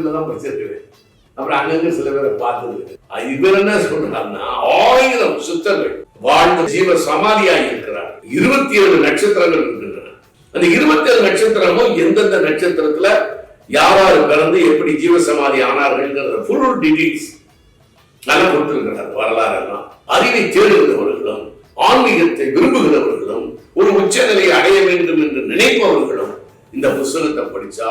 கோயில்ல தான் படிச்சிருக்கிறேன் அப்புறம் அங்கங்க சில பேரை பார்த்தது இவர் என்ன சொல்றாருன்னா ஆயிரம் சித்தர்கள் வாழ்ந்த ஜீவ சமாதியாக இருக்கிறார். இருபத்தி ஏழு நட்சத்திரங்கள் இருக்கின்றன. அந்த இருபத்தி ஏழு நட்சத்திரமும் எந்தெந்த நட்சத்திரத்துல யாராரு பிறந்து எப்படி ஜீவ சமாதி ஆனார்கள் ஃபுல் டீடைல்ஸ் நல்லா கொடுத்திருக்கிறார் வரலாறு எல்லாம் அறிவை தேடுகிறவர்களும் ஆன்மீகத்தை விரும்புகிறவர்களும் ஒரு உச்சநிலையை அடைய வேண்டும் என்று நினைப்பவர்களும் இந்த புஸ்தகத்தை படிச்சா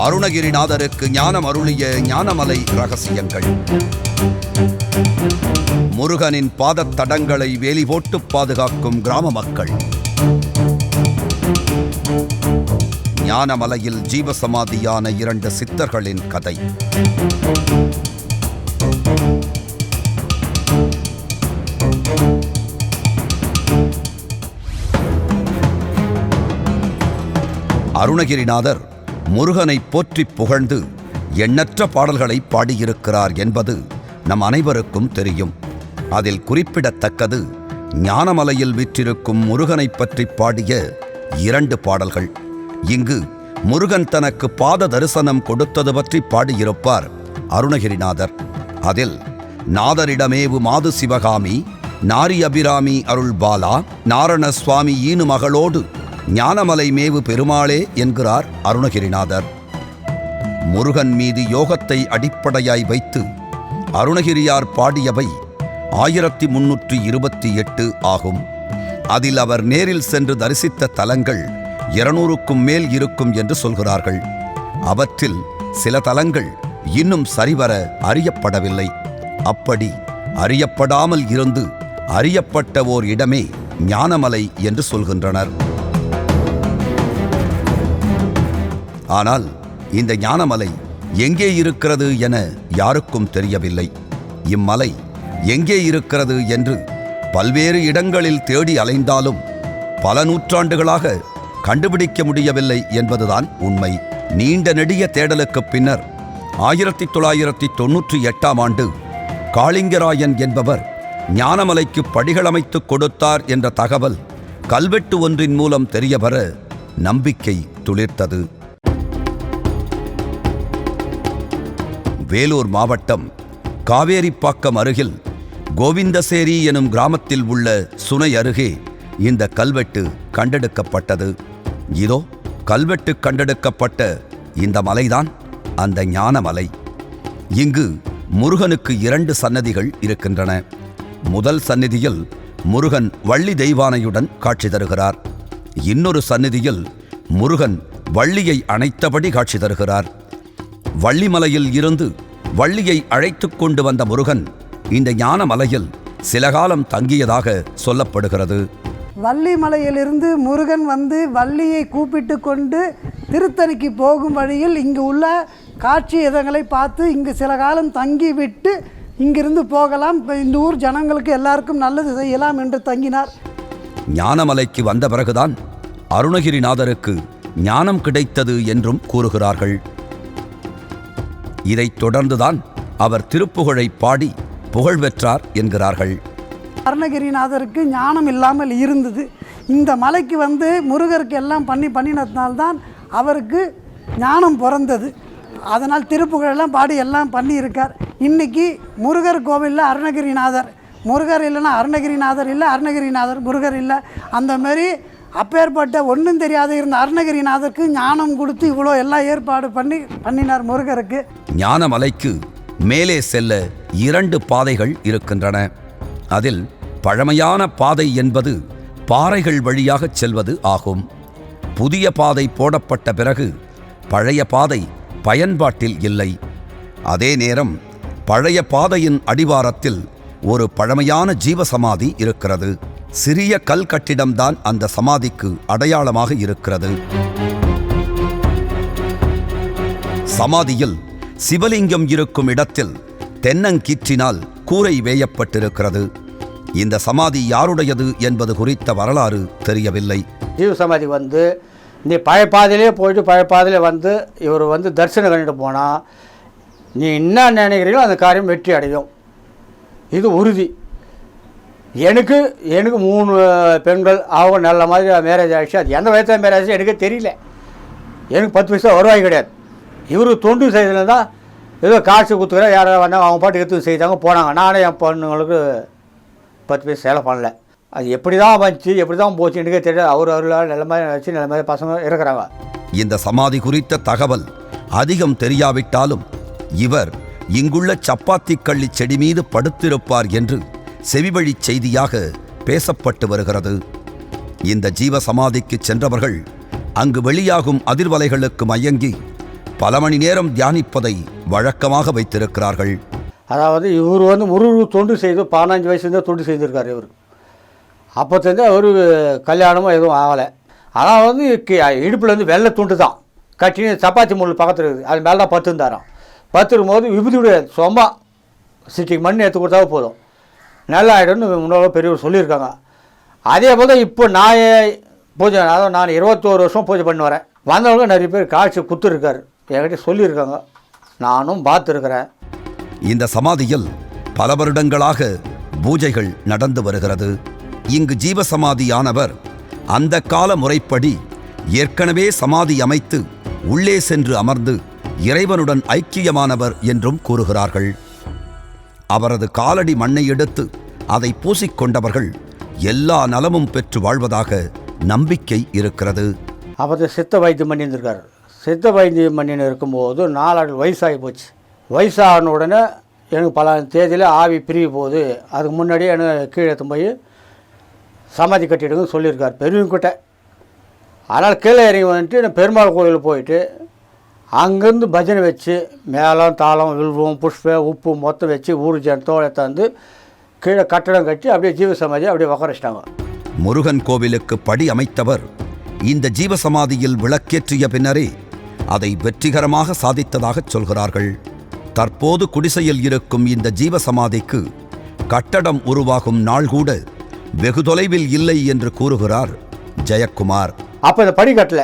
அருணகிரிநாதருக்கு ஞானம் அருளிய ஞானமலை ரகசியங்கள். முருகனின் பாதத்தடங்களை வேலி போட்டு பாதுகாக்கும் கிராம மக்கள். ஞானமலையில் ஜீவசமாதியான இரண்டு சித்தர்களின் கதை. அருணகிரிநாதர் முருகனை போற்றி புகழ்ந்து எண்ணற்ற பாடல்களை பாடியிருக்கிறார் என்பது நம் அனைவருக்கும் தெரியும். அதில் குறிப்பிடத்தக்கது ஞானமலையில் விற்றிருக்கும் முருகனை பற்றி பாடிய இரண்டு பாடல்கள். இங்கு முருகன் தனக்கு பாத தரிசனம் கொடுத்தது பற்றி பாடியிருப்பார் அருணகிரிநாதர். அதில் நாதரிடமேவு மாது சிவகாமி நாரி அபிராமி அருள் பாலா நாரண சுவாமி ஈனு மகளோடு ஞானமலை மேவு பெருமாளே என்கிறார் அருணகிரிநாதர். முருகன் மீது யோகத்தை அடிப்படையாய் வைத்து அருணகிரியார் பாடியவை ஆயிரத்தி முன்னூற்றி இருபத்தி எட்டு ஆகும். அதில் அவர் நேரில் சென்று தரிசித்த தலங்கள் இருநூறுக்கும் மேல் இருக்கும் என்று சொல்கிறார்கள். அவற்றில் சில தலங்கள் இன்னும் சரிவர அறியப்படவில்லை. அப்படி அறியப்படாமல் இருந்து அறியப்பட்ட ஓர் இடமே ஞானமலை என்று சொல்கின்றனர். ஆனால் இந்த ஞானமலை எங்கே இருக்கிறது என யாருக்கும் தெரியவில்லை. இம்மலை எங்கே இருக்கிறது என்று பல்வேறு இடங்களில் தேடி அலைந்தாலும் பல நூற்றாண்டுகளாக கண்டுபிடிக்க முடியவில்லை என்பதுதான் உண்மை. நீண்ட நெடிய தேடலுக்குப் பின்னர் ஆயிரத்தி தொள்ளாயிரத்தி தொன்னூற்றி எட்டாம் ஆண்டு காளிங்கராயன் என்பவர் ஞானமலைக்கு படிகளமைத்துக் கொடுத்தார் என்ற தகவல் கல்வெட்டு ஒன்றின் மூலம் தெரியவர நம்பிக்கை துளிர்த்தது. வேலூர் மாவட்டம் காவேரிப்பாக்கம் அருகில் கோவிந்தசேரி எனும் கிராமத்தில் உள்ள சுனை அருகே இந்த கல்வெட்டு கண்டெடுக்கப்பட்டது. இதோ கல்வெட்டு கண்டெடுக்கப்பட்ட இந்த மலைதான் அந்த ஞானமலை. இங்கு முருகனுக்கு இரண்டு சன்னதிகள் இருக்கின்றன. முதல் சந்நிதியில் முருகன் வள்ளி தெய்வானையுடன் காட்சி தருகிறார். இன்னொரு சந்நிதியில் முருகன் வள்ளியை அணைத்தபடி காட்சி தருகிறார். வள்ளிமலையில் இருந்து வள்ளியை அழைத்துக் கொண்டு வந்த முருகன் இந்த ஞானமலையில் சில காலம் தங்கியதாக சொல்லப்படுகிறது. வள்ளிமலையிலிருந்து முருகன் வந்து வள்ளியை கூப்பிட்டு கொண்டு திருத்தணிக்கு போகும் வழியில் இங்கு உள்ள காட்சி இதங்களை பார்த்து இங்கு சில காலம் தங்கி விட்டு இங்கிருந்து போகலாம். இந்த ஊர் ஜனங்களுக்கு எல்லாருக்கும் நல்லது செய்யலாம் என்று தங்கினார். ஞானமலைக்கு வந்த பிறகுதான் அருணகிரிநாதருக்கு ஞானம் கிடைத்தது என்றும் கூறுகிறார்கள். இதைத் தொடர்ந்துதான் அவர் திருப்புகழை பாடி புகழ் பெற்றார் என்கிறார்கள். அருணகிரிநாதருக்கு ஞானம் இல்லாமல் இருந்தது. இந்த மலைக்கு வந்து முருகருக்கு எல்லாம் பண்ணி பண்ணினதுனால்தான் அவருக்கு ஞானம் பிறந்தது. அதனால் திருப்புகழெல்லாம் பாடி எல்லாம் பண்ணியிருக்கார். இன்றைக்கி முருகர் கோவிலில் அருணகிரிநாதர். முருகர் இல்லைன்னா அருணகிரிநாதர் இல்லை அருணகிரிநாதர் முருகர் இல்லை. அந்தமாரி அப்பேற்பட்ட ஒன்றும் தெரியாத இருந்த அருணகிரிநாதருக்கு ஞானம் கொடுத்து இவ்வளோ எல்லாம் ஏற்பாடு பண்ணி பண்ணினார் முருகருக்கு. ஞானமலைக்கு மேலே செல்ல இரண்டு பாதைகள் இருக்கின்றன. அதில் பழமையான பாதை என்பது பாறைகள் வழியாகச் செல்வது ஆகும். புதிய பாதை போடப்பட்ட பிறகு பழைய பாதை பயன்பாட்டில் இல்லை. அதே நேரம் பழைய பாதையின் அடிவாரத்தில் ஒரு பழமையான ஜீவசமாதி இருக்கிறது. சிறிய கல் கட்டிடம்தான் அந்த சமாதிக்கு அடையாளமாக இருக்கிறது. சமாதியில் சிவலிங்கம் இருக்கும் இடத்தில் தென்னங்கீற்றினால் கூரை வேயப்பட்டிருக்கிறது. இந்த சமாதி யாருடையது என்பது குறித்த வரலாறு தெரியவில்லை. ஜீவ சமாதி வந்து நீ பழைய பாதையிலே போயிட்டு பழைய வந்து இவர் வந்து தரிசனம் கண்டுட்டு போனால் நீ என்ன நினைக்கிறீங்களோ அந்த காரியம் வெற்றி அடையும். இது உறுதி. எனக்கு எனக்கு மூணு பெண்கள் அவங்க நல்ல மாதிரி மேரேஜ் ஆகிடுச்சு அது எந்த வயசில் மேரேஜ் ஆச்சு எனக்கு தெரியல. எனக்கு பத்து பைசா வருவாய் கிடையாது. இவர் தொண்டு செய்ததுல தான் ஏதோ காசு கொடுத்துக்கிற யாராவது வந்தாங்க அவங்க பாட்டு எடுத்து செய்தாங்க போனாங்க. நானும் என் பொண்ணுங்களுக்கு பத்து பைசா சேலை பண்ணல. அது எப்படி தான் வந்துச்சு எப்படி தான் போச்சு எனக்கே தெரியாது அவர் அவர்களால் நல்ல மாதிரி வச்சு நல்ல மாதிரி பசங்க இருக்கிறாங்க. இந்த சமாதி குறித்த தகவல் அதிகம் தெரியாவிட்டாலும் இவர் இங்குள்ள சப்பாத்தி கள்ளி செடி மீது படுத்திருப்பார் என்று செவிவழி செய்தியாக பேசப்பட்டு வருகிறது. இந்த ஜீவ சமாதிக்கு சென்றவர்கள் அங்கு வெளியாகும் அதிர்வலைகளுக்கு மயங்கி பல மணி நேரம் தியானிப்பதை வழக்கமாக வைத்திருக்கிறார்கள். அதாவது இவர் வந்து முருகு தொண்டு செய்து பதினஞ்சு வயசுலேருந்து தொண்டு செய்திருக்கார் இவர். அப்போத்தேருந்து அவர் கல்யாணமும் எதுவும் ஆகலை. ஆனால் வந்து இடுப்புலேருந்து வெள்ளை துண்டு தான். கட்டி சப்பாத்தி முள் பக்கத்தில் இருக்குது. அது மேலே தான் பத்து பத்துருக்கும் போது இருக்கும்போது விபூதி விடாது சிட்டிக்கு மண் எடுத்து கொடுத்தா போதும். நல்லா ஆகிடும்னு முன்னோர்கள் பெரியவர் சொல்லியிருக்காங்க. அதே போல் தான் இப்போ நான் பூஜை அதாவது நான் இருபத்தோரு வருஷம் பூஜை பண்ணி வரேன். வந்தவங்க நிறைய பேர் காட்சி குத்துருக்காரு. என்கிட்ட சொல்லியிருக்காங்க. நானும் பார்த்துருக்குறேன். இந்த சமாதியில் பல வருடங்களாக பூஜைகள் நடந்து வருகிறது. இங்கு ஜீவசமாதியானவர் அந்த கால முறைப்படி ஏற்கனவே சமாதி அமைத்து உள்ளே சென்று அமர்ந்து இறைவனுடன் ஐக்கியமானவர் என்றும் கூறுகிறார்கள். அவரது காலடி மண்ணை எடுத்து அதை பூசிக்கொண்டவர்கள் எல்லா நலமும் பெற்று வாழ்வதாக நம்பிக்கை இருக்கிறது. அப்போ சித்த வைத்தியம் பண்ணியிருந்திருக்கார். சித்த வைத்தியம் பண்ணின்னு இருக்கும்போது நாலாடு வயசாகி போச்சு. வயசான உடனே எனக்கு பல தேதியில் ஆவி பிரிய போகுது. அதுக்கு முன்னாடியே எனக்கு கீழே போய் சமாதி கட்டிடுங்கன்னு சொல்லியிருக்கார் பெரியவங்கிட்ட அதனால் கீழே இறங்கி வந்துட்டு நான் பெருமாள் கோயிலுக்கு போயிட்டு அங்கேருந்து பஜனை வச்சு மேளம் தாளம் வில்வம் புஷ்ப உப்பு மொத்தம் வச்சு ஊர் ஜனத்தோட எடுத்தாந்து கீழே கட்டடம் கட்டி அப்படியே ஜீவ சமாதி அப்படியே உக்கார வச்சிட்டாங்க முருகன் கோவிலுக்கு படி அமைத்தவர் இந்த ஜீவசமாதியில் விளக்கேற்றிய பின்னரே அதை வெற்றிகரமாக சாதித்ததாகச் சொல்கிறார்கள். தற்போது குடிசையில் இருக்கும் இந்த ஜீவசமாதிக்கு கட்டடம் உருவாகும் நாள் கூட வெகு தொலைவில் இல்லை என்று கூறுகிறார் ஜெயக்குமார். அப்போ இந்த படி கட்டல.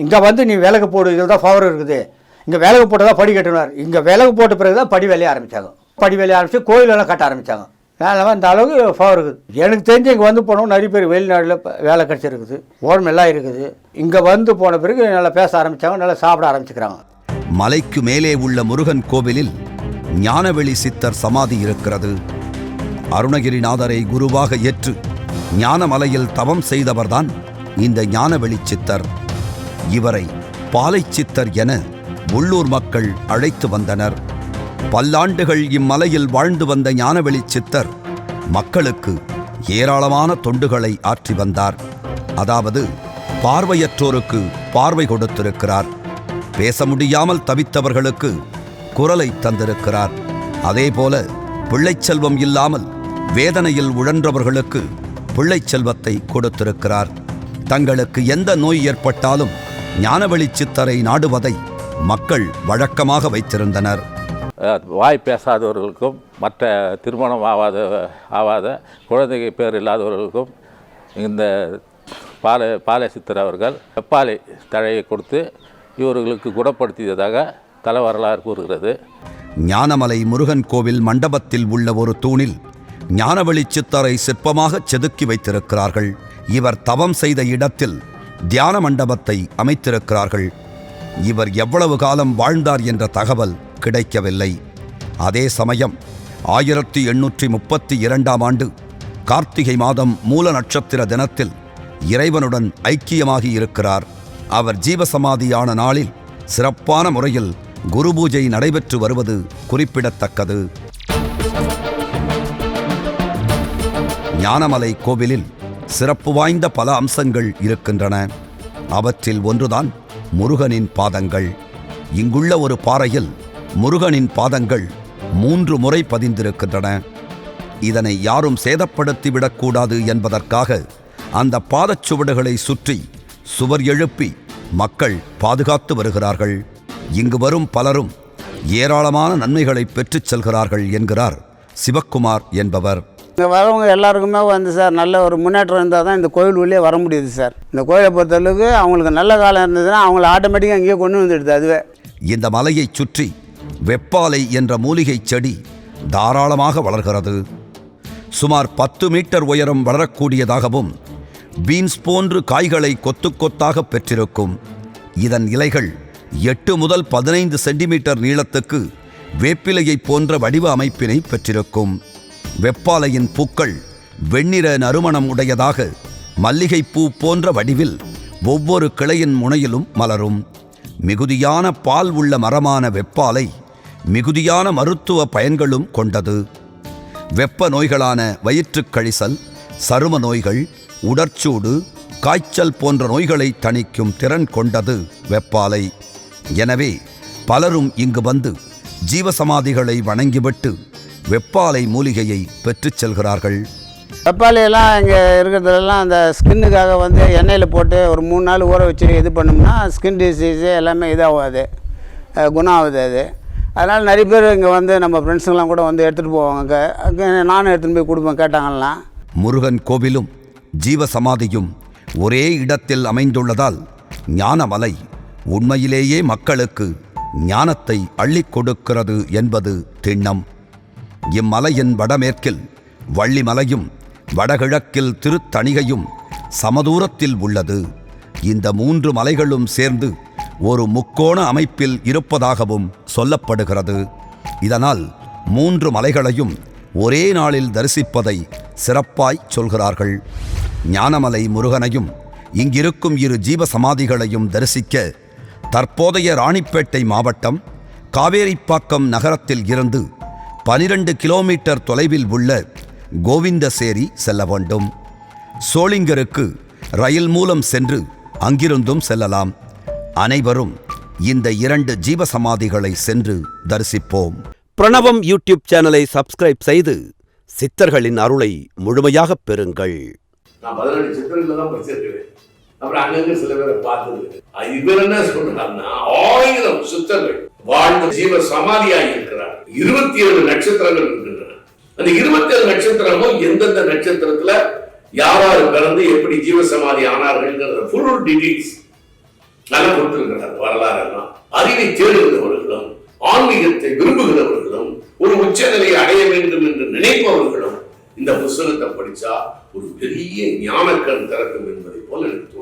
இங்கே வந்து நீ விலகு போடு தான் ஃபவர் இருக்குது. இங்கே விலகு போட்டு தான் படி கட்டினார். இங்கே விலகு போட்ட பிறகு தான் படி வேலையை ஆரம்பித்தாங்க படி வேலையை ஆரம்பித்து கோயிலெல்லாம் கட்ட ஆரம்பித்தாங்க வேலை இந்த அளவுக்கு ஃபவர் இருக்குது. எனக்கு தெரிஞ்சு இங்கே வந்து போனோம் நிறைய பேர் வெளிநாட்டில் வேலை கிடச்சிருக்குது. ஓரம் எல்லாம் இருக்குது. இங்கே வந்து போன பிறகு நல்லா பேச ஆரம்பித்தாங்க நல்லா சாப்பிட ஆரம்பிச்சுக்கிறாங்க. மலைக்கு மேலே உள்ள முருகன் கோவிலில் ஞானவெளி சித்தர் சமாதி இருக்கிறது. அருணகிரிநாதரை குருவாக ஏற்று ஞானமலையில் தவம் செய்தவர்தான் இந்த ஞானவெளி சித்தர். இவரை பாலை சித்தர் என உள்ளூர் மக்கள் அழைத்து வந்தனர். பல்லாண்டுகள் இம்மலையில் வாழ்ந்து வந்த ஞானவெளி சித்தர் மக்களுக்கு ஏராளமான தொண்டுகளை ஆற்றி வந்தார். அதாவது பார்வையற்றோருக்கு பார்வை கொடுத்திருக்கிறார். பேச முடியாமல் தவித்தவர்களுக்கு குரலை தந்திருக்கிறார். அதேபோல பிள்ளைச்செல்வம் இல்லாமல் வேதனையில் உழன்றவர்களுக்கு பிள்ளைச்செல்வத்தை கொடுத்திருக்கிறார். தங்களுக்கு எந்த நோய் ஏற்பட்டாலும் ஞானவெளி சித்தரை நாடுவதை மக்கள் வழக்கமாக வைத்திருந்தனர். வாய் பேசாதவர்களுக்கும் மற்ற திருமணம் ஆகாத ஆகாத குழந்தை பேர் இல்லாதவர்களுக்கும் இந்த பாலை பாலை சித்தர் அவர்கள் வெப்பாலை தழையை கொடுத்து இவர்களுக்கு குணப்படுத்தியதாக தல வரலாறு கூறுகிறது. ஞானமலை முருகன் கோவில் மண்டபத்தில் உள்ள ஒரு தூணில் ஞானவெளி சித்தரை சிற்பமாகச் செதுக்கி வைத்திருக்கிறார்கள். இவர் தவம் செய்த இடத்தில் தியான மண்டபத்தை அமைத்திருக்கிறார்கள். இவர் எவ்வளவு காலம் வாழ்ந்தார் என்ற தகவல் கிடைக்கவில்லை. அதே சமயம் ஆயிரத்தி எண்ணூற்றி முப்பத்தி இரண்டாம் ஆண்டு கார்த்திகை மாதம் மூல நட்சத்திர தினத்தில் இறைவனுடன் ஐக்கியமாகி இருக்கிறார். அவர் ஜீவசமாதியான நாளில் சிறப்பான முறையில் குரு பூஜை நடைபெற்று வருவது குறிப்பிடத்தக்கது. ஞானமலை கோவிலில் சிறப்பு வாய்ந்த பல அம்சங்கள் இருக்கின்றன. அவற்றில் ஒன்றுதான் முருகனின் பாதங்கள். இங்குள்ள ஒரு பாறையில் முருகனின் பாதங்கள் மூன்று முறை பதிந்திருக்கின்றன. இதனை யாரும் சேதப்படுத்திவிடக்கூடாது என்பதற்காக அந்த பாதச்சுவடுகளை சுற்றி சுவர் எழுப்பி மக்கள் பாதுகாத்து வருகிறார்கள். இங்கு வரும் பலரும் ஏராளமான நன்மைகளை பெற்றுச் செல்கிறார்கள் என்கிறார் சிவக்குமார் என்பவர். இங்கே வரவங்க எல்லாருக்குமே வந்து சார் நல்ல ஒரு முன்னேற்றம் இருந்தால் தான் இந்த கோயில் உள்ளே வர முடியுது சார். இந்த கோயிலை பொறுத்தளவுக்கு அவங்களுக்கு நல்ல காலம் இருந்ததுன்னா அவங்கள ஆட்டோமேட்டிக்காக இங்கேயே கொண்டு வந்துடுது அதுவே. இந்த மலையைச் சுற்றி வெப்பாலை என்ற மூலிகைச் செடி தாராளமாக வளர்கிறது. சுமார் பத்து மீட்டர் உயரம் வளரக்கூடியதாகவும் பீன்ஸ் போன்று காய்களை கொத்து கொத்தாக பெற்றிருக்கும். இதன் இலைகள் எட்டு முதல் பதினைந்து சென்டிமீட்டர் நீளத்துக்கு வேப்பிலையைப் போன்ற வடிவ அமைப்பினை பெற்றிருக்கும். வெப்பாலையின் பூக்கள் வெண்ணிற நறுமணம் உடையதாக மல்லிகைப்பூ போன்ற வடிவில் ஒவ்வொரு கிளையின் முனையிலும் மலரும். மிகுதியான பால் உள்ள மரமான வெப்பாலை மிகுதியான மருத்துவ பயன்களும் கொண்டது. வெப்ப நோய்களான வயிற்றுக் கழிசல் சரும நோய்கள் உடற்சூடு காய்ச்சல் போன்ற நோய்களை தணிக்கும் திறன் கொண்டது வெப்பாலை. எனவே பலரும் இங்கு வந்து ஜீவசமாதிகளை வணங்கிவிட்டு வெப்பாலை மூலிகையை பெற்றுச் செல்கிறார்கள். பப்பாளியெல்லாம் இங்கே இருக்கிறதுலாம் அந்த ஸ்கின்னுக்காக வந்து எண்ணெயில் போட்டு ஒரு மூணு நாள் ஊற வச்சு இது பண்ணோம்னா ஸ்கின் டிசீஸு எல்லாமே இதாகாது குணம் ஆகுது அது. அதனால் நிறைய பேர் இங்கே வந்து நம்ம ஃப்ரெண்ட்ஸுங்கெலாம் கூட வந்து எடுத்துகிட்டு போவாங்க நானும் எடுத்துகிட்டு போய் கொடுப்பேன் கேட்டாங்கலாம். முருகன் கோவிலும் ஜீவசமாதியும் ஒரே இடத்தில் அமைந்துள்ளதால் ஞானமலை உண்மையிலேயே மக்களுக்கு ஞானத்தை அள்ளிக் கொடுக்கிறது என்பது திண்ணம். இம்மலையின் வடமேற்கில் வள்ளிமலையும் வடகிழக்கில் திருத்தணிகையும் சமதூரத்தில் உள்ளது. இந்த மூன்று மலைகளும் சேர்ந்து ஒரு முக்கோண அமைப்பில் இருப்பதாகவும் சொல்லப்படுகிறது. இதனால் மூன்று மலைகளையும் ஒரே நாளில் தரிசிப்பதை சிறப்பாய் சொல்கிறார்கள். ஞானமலை முருகனையும் இங்கிருக்கும் இரு ஜீவசமாதிகளையும் தரிசிக்க தற்போதைய ராணிப்பேட்டை மாவட்டம் காவேரிப்பாக்கம் நகரத்தில் இருந்து பனிரெண்டு கிலோமீட்டர் தொலைவில் உள்ள கோவிந்தசேரி செல்ல வேண்டும். சோளிங்கருக்கு ரயில் மூலம் சென்று அங்கிருந்தும் செல்லலாம். அனைவரும் இந்த இரண்டு ஜீவசமாதிகளை சென்று தரிசிப்போம். பிரணவம் யூடியூப் சேனலை சப்ஸ்கிரைப் செய்து சித்தர்களின் அருளை முழுமையாகப் பெறுங்கள். நான் பதினெட்டு சித்திரங்களை தான் படிச்சிருக்கிறேன். அப்புறம் அங்கங்க சில பேரை பார்த்தது இவர் என்ன சொல்றாருன்னா ஆயிரம் சித்தர்கள் வாழ்ந்த ஜீவ சமாதியாய் இருக்கிறார். இருபத்தி ஏழு நட்சத்திரங்கள் இருக்கின்றன. அந்த இருபத்தி ஏழு நட்சத்திரமும் எந்தெந்த நட்சத்திரத்துல யாரார் பிறந்து எப்படி ஜீவ சமாதி ஆனார்கள் ஃபுல் டீடைல்ஸ் நல்லா கொடுத்திருக்கிறார் வரலாறு எல்லாம் அறிவை தேடுகிறவர்களும் ஆன்மீகத்தை விரும்புகிறவர்களும் ஒரு உச்சநிலையை அடைய வேண்டும் என்று நினைப்பவர்களும் இந்த புஸ்தகத்தை படிச்சா ஒரு பெரிய ஞானக்கண் திறக்கும் என்பதை போல எனக்கு